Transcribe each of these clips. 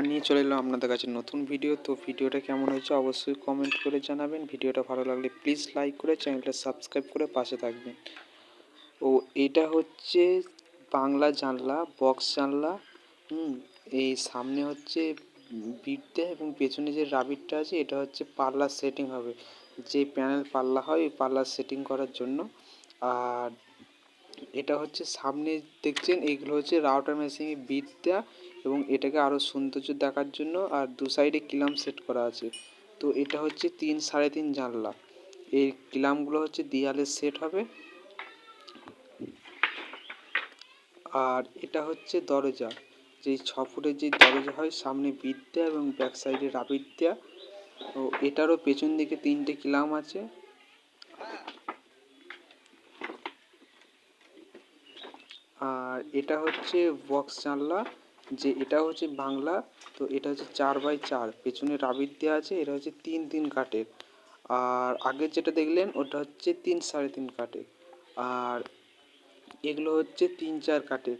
নিয়ে চলে এলাম আপনাদের কাছে নতুন ভিডিও তো ভিডিওটা কেমন হয়েছে অবশ্যই কমেন্ট করে জানাবেন। ভিডিওটা ভালো লাগলে প্লিজ লাইক করে চ্যানেলটা সাবস্ক্রাইব করে পাশে থাকবেন। ও, এটা হচ্ছে বাংলা জানলা বক্স জানলা। হুম, এই সামনে হচ্ছে বিটটা এবং পেছনে যে রাবিটটা আছে, এটা হচ্ছে পাল্লার সেটিং হবে। যে প্যানেল পাল্লা হয়, ওই পাল্লার সেটিং করার জন্য। আর এটা হচ্ছে সামনে দেখছেন এইগুলো হচ্ছে রাউটার মেশিনে বিট দেওয়া এবং এটাকে আরও সৌন্দর্য দেখার জন্য আর দু সাইডে কিলাম সেট করা আছে। তো এটা হচ্ছে তিন সাড়ে তিন জানলা। এই কিলামগুলো হচ্ছে দেয়ালে সেট হবে। আর এটা হচ্ছে দরজা। যেই ছ ফুটের যে দরজা হয়, সামনে বিট দেওয়া এবং ব্যাক সাইডে রাবিট দেওয়া তো এটারও পেছন দিকে তিনটে কিলাম আছে। আর এটা হচ্ছে বক্স জানলা, যে এটা হচ্ছে বাংলা, তো এটা হচ্ছে চার বাই চার। পেছনে রাবিট দেওয়া আছে, এটা হচ্ছে তিন তিন কাঠের। আর আগের যেটা দেখলেন, ওটা হচ্ছে তিন সাড়ে তিন কাঠের। আর এগুলো হচ্ছে তিন চার কাঠের।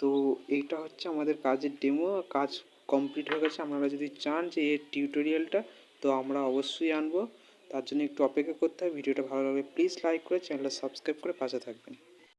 তো এইটা হচ্ছে আমাদের কাজের ডেমো কাজ কমপ্লিট হয়ে গেছে। আপনারা যদি চান যে এর টিউটোরিয়ালটা তো আমরা অবশ্যই আনব। তার জন্য একটু অপেক্ষা করতে হবে ভিডিওটা ভালো লাগলে প্লিজ লাইক করে চ্যানেলটা সাবস্ক্রাইব করে পাশে থাকবেন।